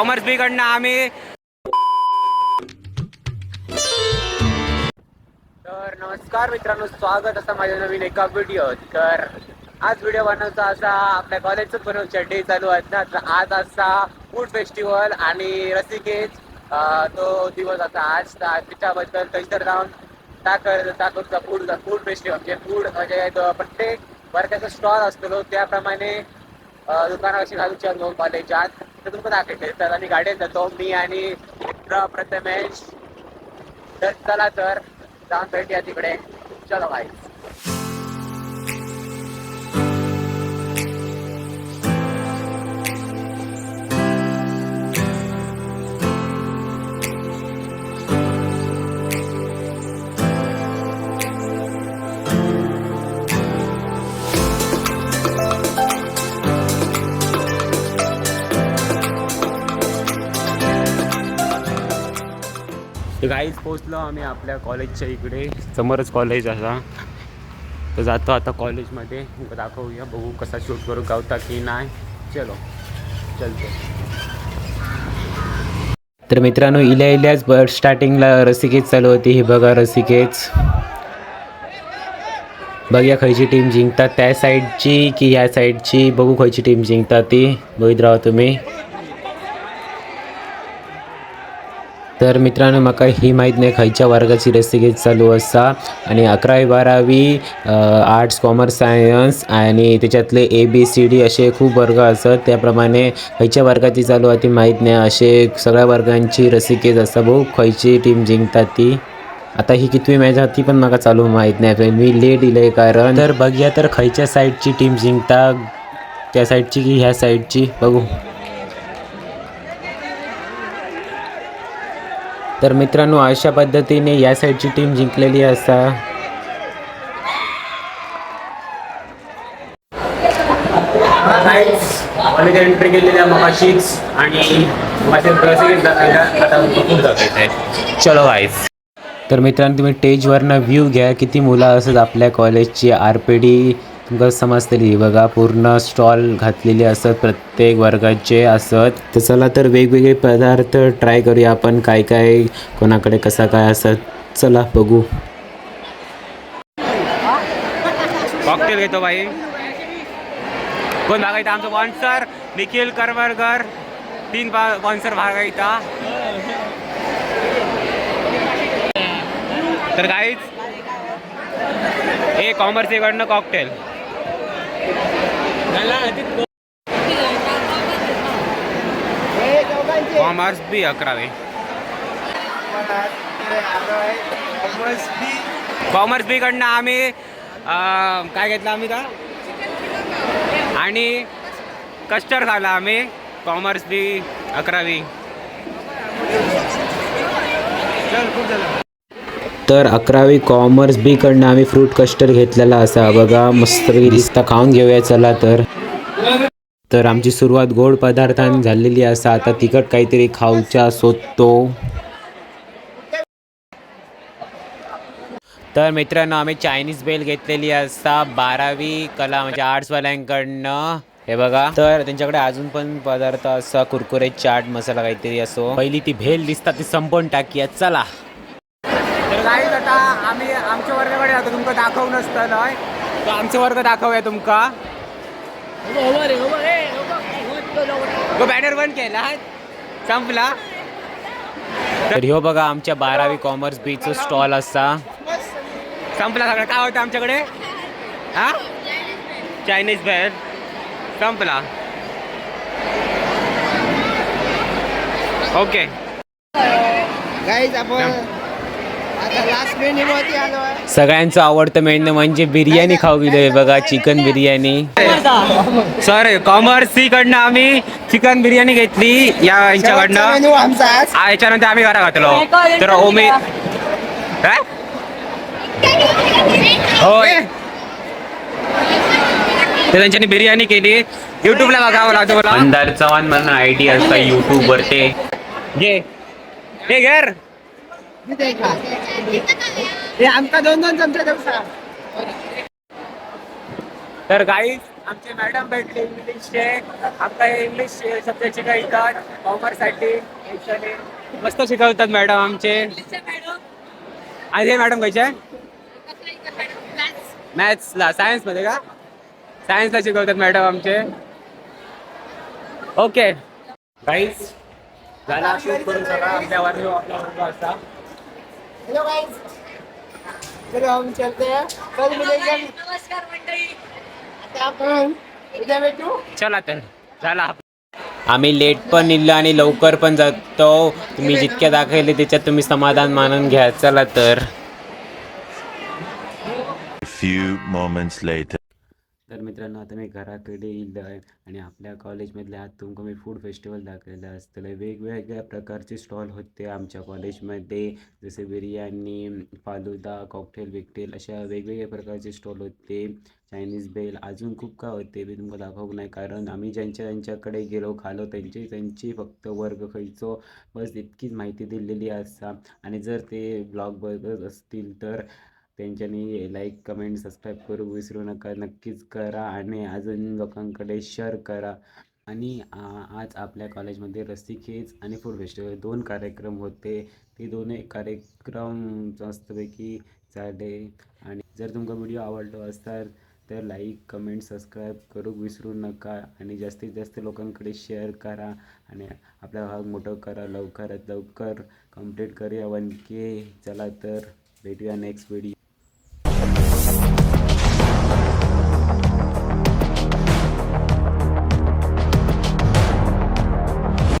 Commerce B कडनं आम्ही तर नमस्कार मित्रांनो स्वागत असं माझ्या नवीन एका व्हिडिओ तर आज व्हिडिओ बनवचा असा आपल्या कॉलेजच बनवच्या डे चालू आहेत ना. तर आज असा फूड फेस्टिवल आणि रसिकेज तो दिवस असा आज. त्याच्याबद्दल थंयसर जाऊन टाकर टाकरचा फूड फूड फेस्टिवल म्हणजे फूड म्हणजे प्रत्येक वर्गाचा स्टॉल असतो. त्याप्रमाणे दुकानाशी घालूच्या दोन कॉलेजात तर तुमकां दाखयतले तर आम्ही गाडयेन जातो. मी आणि मित्र प्रथमेश. तर चला तर जावन भेटया तिकडे. चलो भाई पोचलो आम्ही आपल्या कॉलेजच्या इकडे. समोरच कॉलेज असा. तर जातो आता कॉलेजमध्ये दाखवूया बघू कसा शूट करू गावता की नाही. चलो चलतो. तर मित्रांनो इल्या इल्याच बस स्टार्टिंगला रसिकेच चालू होती. ही बघा रसिकेच बघूया खयची टीम जिंकतात. त्या साईडची की ह्या साईडची बघू खयची टीम जिंकतात ती. बघित राहा तुम्ही. तर मित्रांनो म्हाका ही माहीत नाही. खयच्या वर्गाची रेसिपी चालू असा. आणि अकरावी बारावी आर्ट्स कॉमर्स सायन्स आणि त्याच्यातले ए बी सी डी असे खूप वर्ग असत. त्याप्रमाणे खयच्या वर्गाची चालू आहे ती माहीत नाही. असे सगळ्या वर्गांची रसिकेज असा. भाऊ खयची टीम जिंकतात ती. आता ही कितवी मॅच आहे ती पण म्हाका चालू माहीत नाही मी लेट इलंय कारण तर बघूया तर खयच्या साईडची टीम जिंकता त्या साईडची की ह्या साईडची बघू. तर मित्रांनो अशा पद्धतीने या साईडची टीम जिंकलेली असा. एंट्री केलेली आहे मगाशीच आणि माझे प्रसिद्ध दाखवल्या आता खूप दाखवायचं आहे चलो गाईज तर मित्रांनो तुम्ही स्टेजवरनं व्ह्यू घ्या. किती मुलं असत आपल्या कॉलेजची आर पी डी तुमका समजतली. बघा पूर्ण स्टॉल घातलेले असत प्रत्येक वर्गाचे असत. तर चला तर वेगवेगळे पदार्थ ट्राय करूया आपण. काय काय कोणाकडे कसा काय असत. चला बघू. कॉकटेल घेतो बाई. कोण भागायचा? आमचं स्पॉन्सर निखिल करवरकर. तीन स्पॉन्सर भागायचा. तर काहीच हे कॉमर्स इकडनं कॉकटेल कॉमर्स बी अकरावे. कॉमर्स बी कडनं आम्ही काय घेतलं आम्ही का आणि कस्टर्ड खाल्ला आम्ही कॉमर्स बी अकरावी. तर अकरावी कॉमर्स बी कडनं आम्ही फ्रूट कस्टर्ड घेतलेला असा. बघा मस्त दिसता. खाऊन घेऊया चला तर. तर आमची सुरुवात गोड पदार्थांनी झालेली असा आता तिखट काहीतरी खाऊच्या सोधतो तर मित्रांनो आम्ही चायनीज बेल घेतलेली असता बारावी कला म्हणजे आर्ट्सवाल्यांकडनं हे बघा. तर त्यांच्याकडे अजून पण पदार्थ असा कुरकुरे चाट मसाला काहीतरी असो. पहिली ती भेल दिसतात ती संपवून टाकी चला. आता आम्ही आमच्या वर्गाकडे जातो तुमका दाखवून असतं तर आमचे वर्ग दाखवूया तुमका. तो बॅनर बंद केला. संपला. तर ह्यो बघा आमच्या बारावी कॉमर्स बीचं स्टॉल असा. संपला सगळं. काय होतं आमच्याकडे? हा? चायनीज भेळ संपला. ओके गाईज आपण सगळ्यांचं आवडतं मेन्यू म्हणजे बिर्याणी खाऊ गेलोय बघा chicken biryani. Sir commerce C कडनं आम्ही चिकन बिर्याणी घेतली या यांच्याकडनं. याच्यानंतर आम्ही घरा घातलो. तर ओमी काय? होय. तर त्यांच्यानी बिर्याणी केली. युट्यूबला बघावं लागतं मला. अंधार चव्हाण म्हणून आय डी असता युट्यूब वर ते घे हे घर हे आमका दोन दोन चमचे देऊ तर गाईज आमचे मॅडम भेटले इंग्लिशचे. आमका इंग्लिश सब्जेक्ट शिकवतात कॉमर्ससाठी मस्त शिकवतात मॅडम आमचे. आणि हे मॅडम कसे मॅथ्सला सायन्समध्ये का? सायन्सला शिकवतात मॅडम आमचे. ओके काहीच झाला शूट करून सगळा आपल्यावर आपला मुलगा असता. हेलो गाइस चलो हम चलते हैं. कल मिलेंगे नमस्कार मंडळी. आता आपण उद्या भेटू चला तर. झाला आम्ही लेट पण इल्लो आणि लवकर पण जातो. तुम्ही जितक्या दाखवले त्याच्यात तुम्ही समाधान मानून घ्या. चला तर. Few moments later. मित्रांनो आता मी घराकडे येईल आहे आणि आपल्या कॉलेजमधल्या आज तुमका मी फूड फेस्टिवल दाखवलं असतं वेगवेगळ्या प्रकारचे स्टॉल होते आमच्या कॉलेजमध्ये. जसे बिर्याणी फालुदा कॉकटेल बिकटेल अशा वेगवेगळ्या प्रकारचे स्टॉल होते. चायनीज बेल अजून खूप काय होते मी तुमकां दाखवू नाही कारण आम्ही ज्यांच्या ज्यांच्याकडे गेलो खालो त्यांची त्यांची फक्त वर्ग खंयचो. बस इतकीच माहिती दिलेली असा. आणि जर ते ब्लॉग बघत असतील तर त्यांच्यानी लाईक कमेंट सबस्क्राईब करू विसरू नका. नक्कीच करा आणि अजून लोकांकडे शेअर करा. आणि आ- आज आपल्या कॉलेजमध्ये रस्सीखेच आणि फूड फेस्टिवल दोन कार्यक्रम होते. ते दोन्ही कार्यक्रम मस्तपैकी झाले. आणि जर तुमका व्हिडिओ आवडलो असता तर लाईक कमेंट सबस्क्राईब करू विसरू नका. आणि जास्तीत जास्त लोकांकडे शेअर करा. आणि आपला भाग मोठं करा लवकरात लवकर कंप्लीट करूया. वन के चला तर भेटूया नेक्स्ट व्हिडिओ